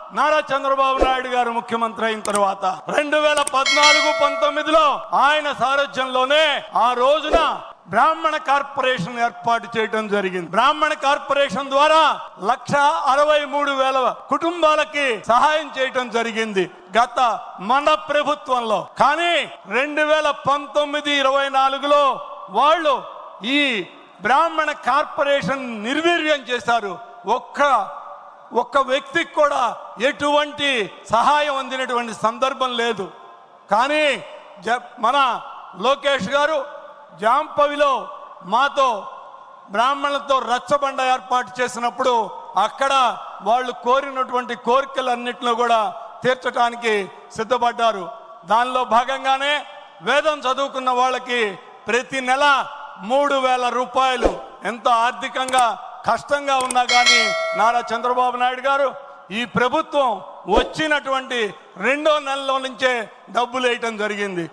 నారా చంద్రబాబు నాయుడు గారు ముఖ్యమంత్రి అయిన తర్వాత రెండు వేల పద్నాలుగు పంతొమ్మిదిలో ఆయన సారథ్యంలోనే ఆ రోజున బ్రాహ్మణ కార్పొరేషన్ ఏర్పాటు చేయడం జరిగింది. బ్రాహ్మణ కార్పొరేషన్ ద్వారా లక్ష అరవై మూడు వేల కుటుంబాలకి సహాయం చేయటం జరిగింది గత మన ప్రభుత్వంలో. కానీ రెండు వేల పంతొమ్మిది ఇరవై నాలుగులో వాళ్ళు ఈ బ్రాహ్మణ కార్పొరేషన్ నిర్వీర్యం చేశారు. ఒక్క ఒక్క వ్యక్తికి కూడా ఎటువంటి సహాయం అందినటువంటి సందర్భం లేదు. కానీ జ మన లోకేష్ గారు జాంపవిలో మాతో బ్రాహ్మణులతో రచ్చబండ ఏర్పాటు చేసినప్పుడు అక్కడ వాళ్ళు కోరినటువంటి కోరికలన్నింటిలో కూడా తీర్చడానికి సిద్ధపడ్డారు. దానిలో భాగంగానే వేదం చదువుకున్న వాళ్ళకి ప్రతి నెల మూడు వేల రూపాయలు. ఎంతో ఆర్థికంగా కష్టంగా ఉన్నా కానీ నారా చంద్రబాబు నాయుడు గారు ఈ ప్రభుత్వం వచ్చినటువంటి రెండో నెలలో నుంచే డబ్బులు వేయటం జరిగింది.